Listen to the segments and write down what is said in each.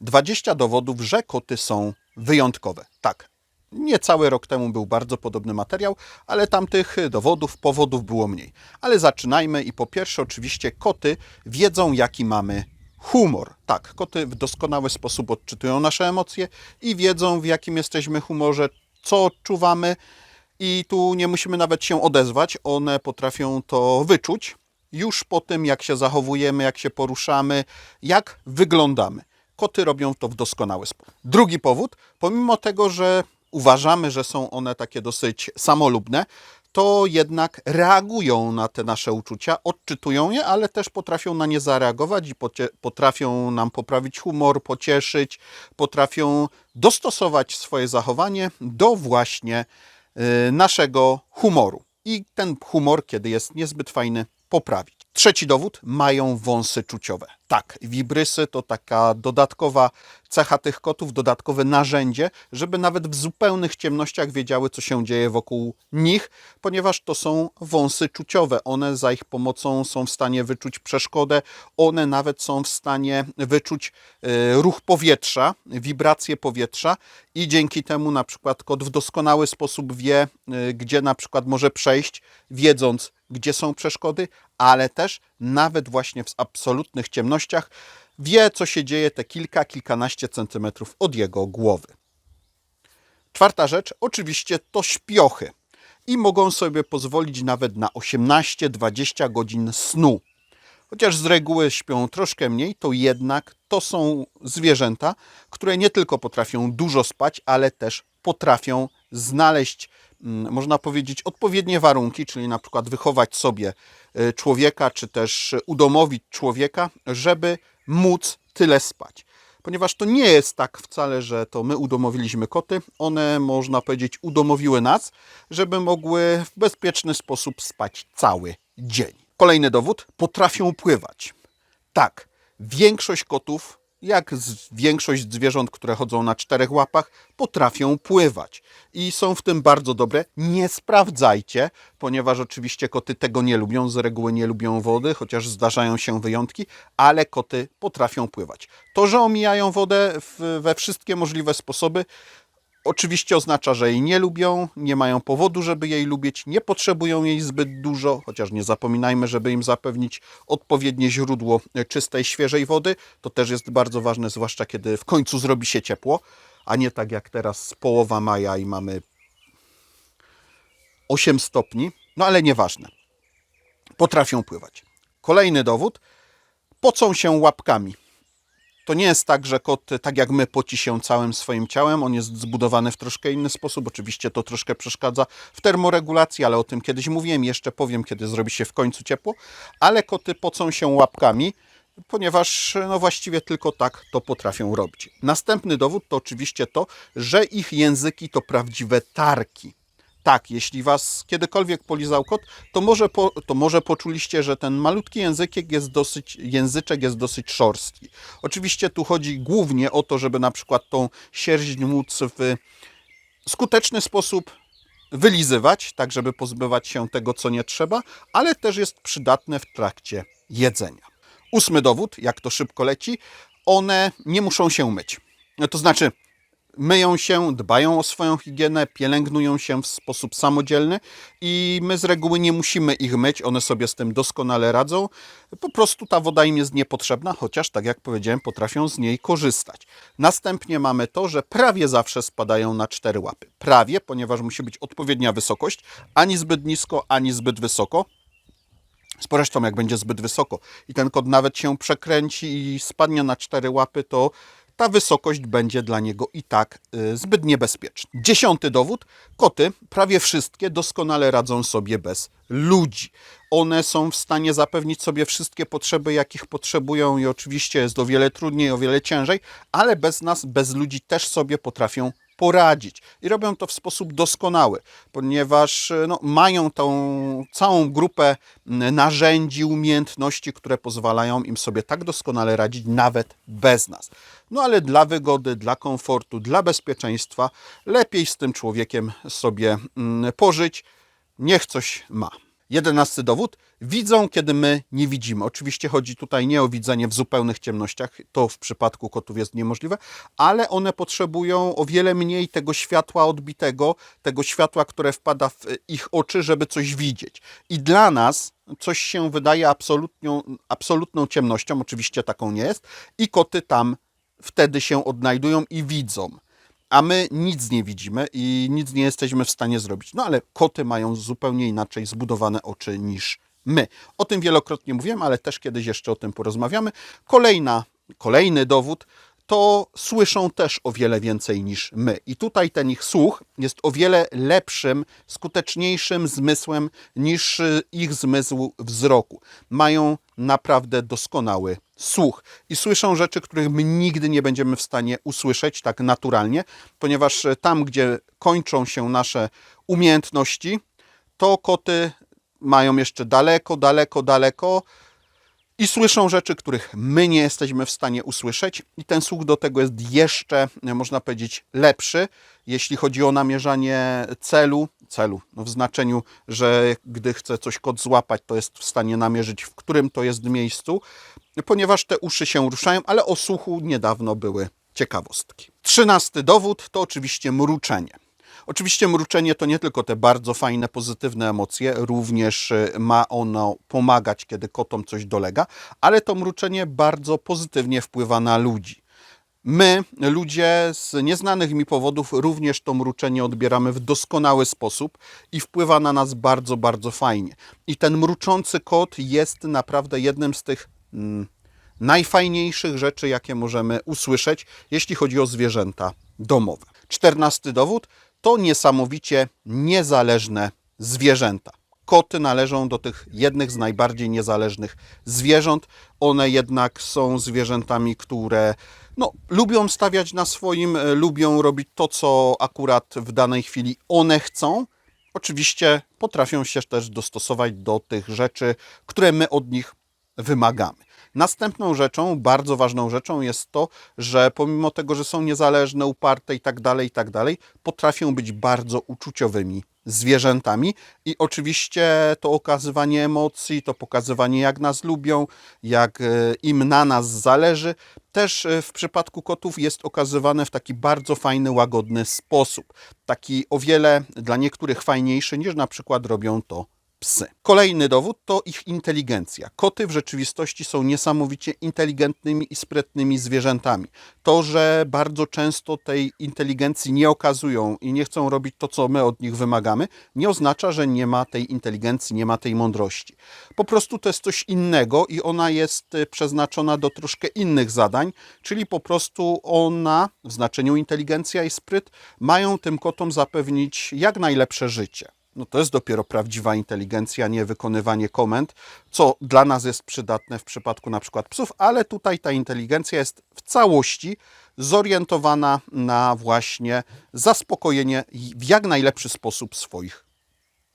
20 dowodów, że koty są wyjątkowe. Tak, niecały rok temu był bardzo podobny materiał, ale tamtych dowodów, powodów było mniej. Ale zaczynajmy i po pierwsze oczywiście koty wiedzą jaki mamy humor. Tak, koty w doskonały sposób odczytują nasze emocje i wiedzą w jakim jesteśmy humorze, co odczuwamy i tu nie musimy nawet się odezwać, one potrafią to wyczuć już po tym, jak się zachowujemy, jak się poruszamy, jak wyglądamy. Koty robią to w doskonały sposób. Drugi powód, pomimo tego, że uważamy, że są one takie dosyć samolubne, to jednak reagują na te nasze uczucia, odczytują je, ale też potrafią na nie zareagować i potrafią nam poprawić humor, pocieszyć, potrafią dostosować swoje zachowanie do właśnie y, naszego humoru. I ten humor, kiedy jest niezbyt fajny, poprawić. Trzeci dowód, mają wąsy czuciowe. Tak, wibrysy to taka dodatkowa cecha tych kotów, dodatkowe narzędzie, żeby nawet w zupełnych ciemnościach wiedziały, co się dzieje wokół nich, ponieważ to są wąsy czuciowe. One za ich pomocą są w stanie wyczuć przeszkodę, one nawet są w stanie wyczuć e, ruch powietrza, wibracje powietrza i dzięki temu na przykład kot w doskonały sposób wie, e, gdzie na przykład może przejść, wiedząc, gdzie są przeszkody, ale też nawet właśnie w absolutnych ciemnościach wie, co się dzieje te kilka, kilkanaście centymetrów od jego głowy. Czwarta rzecz, oczywiście to śpiochy. I mogą sobie pozwolić nawet na 18-20 godzin snu. Chociaż z reguły śpią troszkę mniej, to jednak to są zwierzęta, które nie tylko potrafią dużo spać, ale też potrafią znaleźć, można powiedzieć, odpowiednie warunki, czyli na przykład wychować sobie y, człowieka, czy też udomowić człowieka, żeby móc tyle spać. Ponieważ to nie jest tak wcale, że to my udomowiliśmy koty, one, można powiedzieć, udomowiły nas, żeby mogły w bezpieczny sposób spać cały dzień. Kolejny dowód, potrafią pływać. Tak, większość kotów, jak większość zwierząt, które chodzą na czterech łapach, potrafią pływać. I są w tym bardzo dobre. Nie sprawdzajcie, ponieważ oczywiście koty tego nie lubią, z reguły nie lubią wody, chociaż zdarzają się wyjątki, ale koty potrafią pływać. To, że omijają wodę we wszystkie możliwe sposoby, Oczywiście oznacza, że jej nie lubią, nie mają powodu, żeby jej lubić, nie potrzebują jej zbyt dużo, chociaż nie zapominajmy, żeby im zapewnić odpowiednie źródło czystej, świeżej wody. To też jest bardzo ważne, zwłaszcza kiedy w końcu zrobi się ciepło, a nie tak jak teraz połowa maja i mamy 8 stopni. No ale nieważne. Potrafią pływać. Kolejny dowód. Pocą się łapkami. To nie jest tak, że kot, tak jak my, poci się całym swoim ciałem. On jest zbudowany w troszkę inny sposób. Oczywiście to troszkę przeszkadza w termoregulacji, ale o tym kiedyś mówiłem. Jeszcze powiem, kiedy zrobi się w końcu ciepło. Ale koty pocą się łapkami, ponieważ no właściwie tylko tak to potrafią robić. Następny dowód to oczywiście to, że ich języki to prawdziwe tarki. Tak, jeśli was kiedykolwiek polizał kot, to może, po, to może poczuliście, że ten malutki język jest dosyć, języczek jest dosyć szorstki. Oczywiście tu chodzi głównie o to, żeby na przykład tą sierść móc w skuteczny sposób wylizywać, tak żeby pozbywać się tego, co nie trzeba, ale też jest przydatne w trakcie jedzenia. Ósmy dowód, jak to szybko leci, one nie muszą się myć. To znaczy, myją się, dbają o swoją higienę, pielęgnują się w sposób samodzielny i my z reguły nie musimy ich myć, one sobie z tym doskonale radzą. Po prostu ta woda im jest niepotrzebna, chociaż tak jak powiedziałem, potrafią z niej korzystać. Następnie mamy to, że prawie zawsze spadają na cztery łapy. Prawie, ponieważ musi być odpowiednia wysokość, ani zbyt nisko, ani zbyt wysoko. Zresztą jak będzie zbyt wysoko i ten kot nawet się przekręci i spadnie na cztery łapy, to ta wysokość będzie dla niego i tak y, zbyt niebezpieczna. Dziesiąty dowód. Koty, prawie wszystkie, doskonale radzą sobie bez ludzi. One są w stanie zapewnić sobie wszystkie potrzeby, jakich potrzebują i oczywiście jest o wiele trudniej, o wiele ciężej, ale bez nas, bez ludzi też sobie potrafią poradzić. I robią to w sposób doskonały, ponieważ no, mają tą całą grupę narzędzi, umiejętności, które pozwalają im sobie tak doskonale radzić, nawet bez nas. No ale dla wygody, dla komfortu, dla bezpieczeństwa lepiej z tym człowiekiem sobie pożyć, niech coś ma. Jedenasty dowód. Widzą, kiedy my nie widzimy. Oczywiście chodzi tutaj nie o widzenie w zupełnych ciemnościach, to w przypadku kotów jest niemożliwe, ale one potrzebują o wiele mniej tego światła odbitego, tego światła, które wpada w ich oczy, żeby coś widzieć. I dla nas coś się wydaje absolutną, absolutną ciemnością, oczywiście taką nie jest, i koty tam wtedy się odnajdują i widzą a my nic nie widzimy i nic nie jesteśmy w stanie zrobić. No ale koty mają zupełnie inaczej zbudowane oczy niż my. O tym wielokrotnie mówiłem, ale też kiedyś jeszcze o tym porozmawiamy. Kolejna, kolejny dowód to słyszą też o wiele więcej niż my. I tutaj ten ich słuch jest o wiele lepszym, skuteczniejszym zmysłem niż y, ich zmysł wzroku. Mają naprawdę doskonały słuch i słyszą rzeczy, których my nigdy nie będziemy w stanie usłyszeć tak naturalnie, ponieważ y, tam, gdzie kończą się nasze umiejętności, to koty mają jeszcze daleko, daleko, daleko i słyszą rzeczy, których my nie jesteśmy w stanie usłyszeć, i ten słuch do tego jest jeszcze, można powiedzieć, lepszy, jeśli chodzi o namierzanie celu. Celu no w znaczeniu, że gdy chce coś kot złapać, to jest w stanie namierzyć, w którym to jest miejscu, ponieważ te uszy się ruszają, ale o słuchu niedawno były ciekawostki. Trzynasty dowód to oczywiście mruczenie. Oczywiście mruczenie to nie tylko te bardzo fajne, pozytywne emocje, również y, ma ono pomagać, kiedy kotom coś dolega, ale to mruczenie bardzo pozytywnie wpływa na ludzi. My, ludzie z nieznanych mi powodów, również to mruczenie odbieramy w doskonały sposób i wpływa na nas bardzo, bardzo fajnie. I ten mruczący kot jest naprawdę jednym z tych mm, najfajniejszych rzeczy, jakie możemy usłyszeć, jeśli chodzi o zwierzęta domowe. Czternasty dowód to niesamowicie niezależne zwierzęta. Koty należą do tych jednych z najbardziej niezależnych zwierząt. One jednak są zwierzętami, które no, lubią stawiać na swoim, e, lubią robić to, co akurat w danej chwili one chcą. Oczywiście potrafią się też dostosować do tych rzeczy, które my od nich wymagamy. Następną rzeczą, bardzo ważną rzeczą jest to, że pomimo tego, że są niezależne, uparte i tak dalej, i tak dalej, potrafią być bardzo uczuciowymi zwierzętami i oczywiście to okazywanie emocji, to pokazywanie jak nas lubią, jak e, im na nas zależy, też e, w przypadku kotów jest okazywane w taki bardzo fajny, łagodny sposób. Taki o wiele dla niektórych fajniejszy niż na przykład robią to psy. Kolejny dowód to ich inteligencja. Koty w rzeczywistości są niesamowicie inteligentnymi i sprytnymi zwierzętami. To, że bardzo często tej inteligencji nie okazują i nie chcą robić to, co my od nich wymagamy, nie oznacza, że nie ma tej inteligencji, nie ma tej mądrości. Po prostu to jest coś innego i ona jest y, przeznaczona do troszkę innych zadań, czyli po prostu ona w znaczeniu inteligencja i spryt mają tym kotom zapewnić jak najlepsze życie no to jest dopiero prawdziwa inteligencja, nie wykonywanie komend, co dla nas jest przydatne w przypadku na przykład psów, ale tutaj ta inteligencja jest w całości zorientowana na właśnie zaspokojenie w jak najlepszy sposób swoich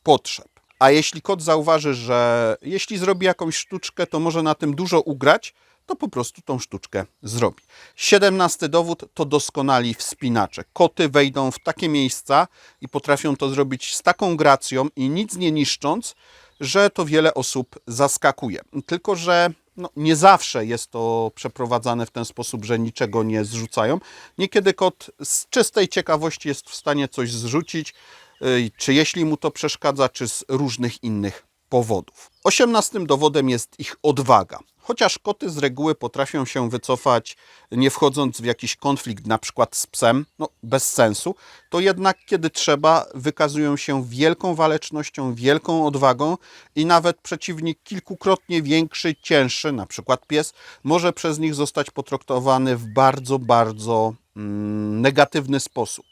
potrzeb. A jeśli kot zauważy, że jeśli zrobi jakąś sztuczkę, to może na tym dużo ugrać, to po prostu tą sztuczkę zrobi. Siedemnasty dowód to doskonali wspinacze. Koty wejdą w takie miejsca i potrafią to zrobić z taką gracją i nic nie niszcząc, że to wiele osób zaskakuje. Tylko, że no, nie zawsze jest to przeprowadzane w ten sposób, że niczego nie zrzucają. Niekiedy kot z czystej ciekawości jest w stanie coś zrzucić, y, czy jeśli mu to przeszkadza, czy z różnych innych powodów. Osiemnastym dowodem jest ich odwaga. Chociaż koty z reguły potrafią się wycofać, nie wchodząc w jakiś konflikt, na przykład z psem, no bez sensu, to jednak kiedy trzeba, wykazują się wielką walecznością, wielką odwagą i nawet przeciwnik kilkukrotnie większy, cięższy, na przykład pies, może przez nich zostać potraktowany w bardzo, bardzo mm, negatywny sposób.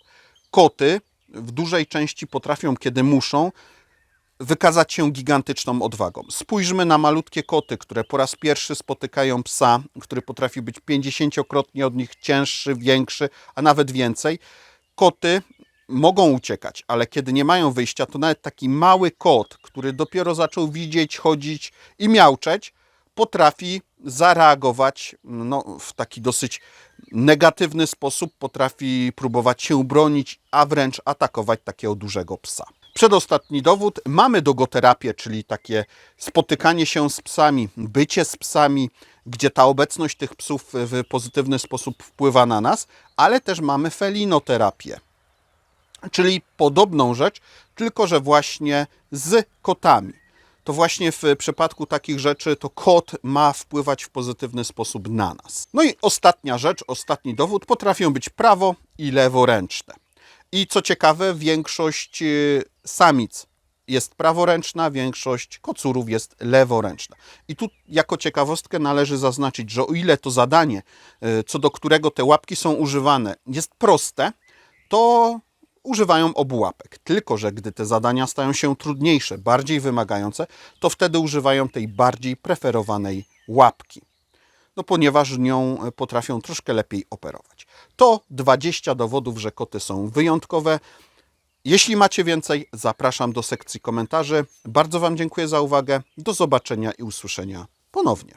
Koty w dużej części potrafią, kiedy muszą, wykazać się gigantyczną odwagą. Spójrzmy na malutkie koty, które po raz pierwszy spotykają psa, który potrafi być pięćdziesięciokrotnie od nich cięższy, większy, a nawet więcej. Koty mogą uciekać, ale kiedy nie mają wyjścia, to nawet taki mały kot, który dopiero zaczął widzieć, chodzić i miauczeć, potrafi zareagować no, w taki dosyć negatywny sposób, potrafi próbować się bronić, a wręcz atakować takiego dużego psa. Przedostatni dowód. Mamy dogoterapię, czyli takie spotykanie się z psami, bycie z psami, gdzie ta obecność tych psów w pozytywny sposób wpływa na nas, ale też mamy felinoterapię czyli podobną rzecz, tylko że właśnie z kotami. To właśnie w przypadku takich rzeczy to kot ma wpływać w pozytywny sposób na nas. No i ostatnia rzecz, ostatni dowód, potrafią być prawo i leworęczne. I co ciekawe, większość y, samic jest praworęczna, większość kocurów jest leworęczna. I tu jako ciekawostkę należy zaznaczyć, że o ile to zadanie, y, co do którego te łapki są używane, jest proste, to używają obu łapek. Tylko, że gdy te zadania stają się trudniejsze, bardziej wymagające, to wtedy używają tej bardziej preferowanej łapki. No, ponieważ nią e, potrafią troszkę lepiej operować. To 20 dowodów, że koty są wyjątkowe. Jeśli macie więcej, zapraszam do sekcji komentarzy. Bardzo Wam dziękuję za uwagę. Do zobaczenia i usłyszenia ponownie.